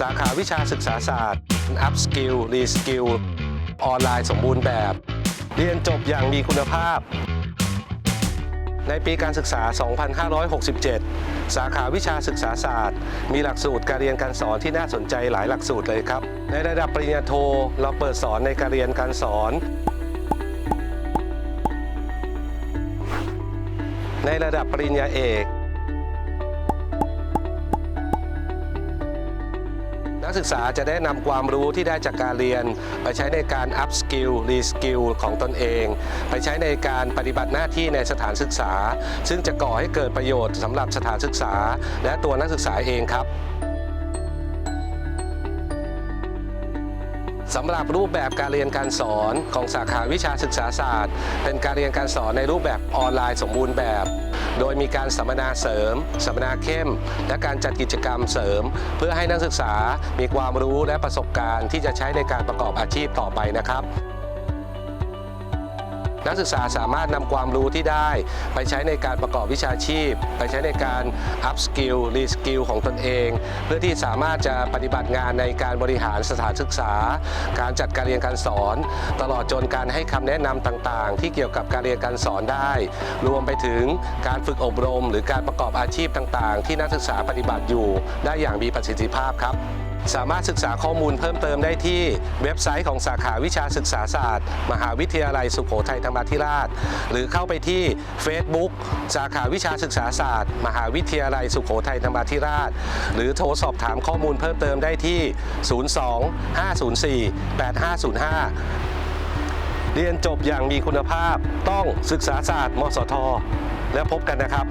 สาขาวิชาศึกษาศาสตร์ Up Skill Re Skill ออนไลน์สมบูรณ์แบบ เรียนจบอย่างมีคุณภาพ ในปีการศึกษา 2567 สาขาวิชาศึกษาศาสตร์ มีหลักสูตรการเรียนการสอนที่น่าสนใจหลายหลักสูตรเลยครับ ในระดับปริญญาโท เราเปิดสอนในการเรียนการสอน ในระดับปริญญาเอก ศึกษาจะได้นำความรู้ที่ได้จากการเรียน ไปใช้ในการ up skill re skill ของตนเอง ไปใช้ในการปฏิบัติหน้าที่ในสถานศึกษา ซึ่งจะก่อให้เกิดประโยชน์สำหรับสถานศึกษา และตัวนักศึกษาเองครับสำหรับรูปแบบการเรียนการสอนของสาขาวิชาศึกษาศาสตร์ เป็นการเรียนการสอนในรูปแบบออนไลน์สมบูรณ์แบบ โดยมีการสัมมนาเสริม สัมมนาเข้ม และการจัดกิจกรรมเสริม เพื่อให้นักศึกษามีความรู้และประสบการณ์ที่จะใช้ในการประกอบอาชีพต่อไปนะครับ นักศึกษาสามารถนำความรู้ที่ได้ ไปใช้ในการประกอบวิชาชีพ ไปใช้ในการ up skill re skill ของตนเอง เพื่อที่สามารถจะปฏิบัติงานในการบริหารสถานศึกษา การจัดการเรียนการสอน ตลอดจนการให้คำแนะนำต่างๆ ที่เกี่ยวกับการเรียนการสอนได้ รวมไปถึงการฝึกอบรม หรือการประกอบอาชีพต่างๆ ที่นักศึกษาปฏิบัติอยู่ได้อย่างมีประสิทธิภาพครับ สามารถศึกษาข้อมูลเพิ่มเติมได้ที่เว็บไซต์ของสาขาวิชาศึกษาศาสตร์ มหาวิทยาลัยสุโขทัยธรรมาธิราช หรือเข้าไปที่ Facebook สาขาวิชาศึกษาศาสตร์ มหาวิทยาลัยสุโขทัยธรรมาธิราช หรือโทรสอบถามข้อมูลเพิ่มเติมได้ที่ 02 504 8505 เรียนจบอย่างมีคุณภาพต้องศึกษาศาสตร์ มสท แล้วพบกันนะครับ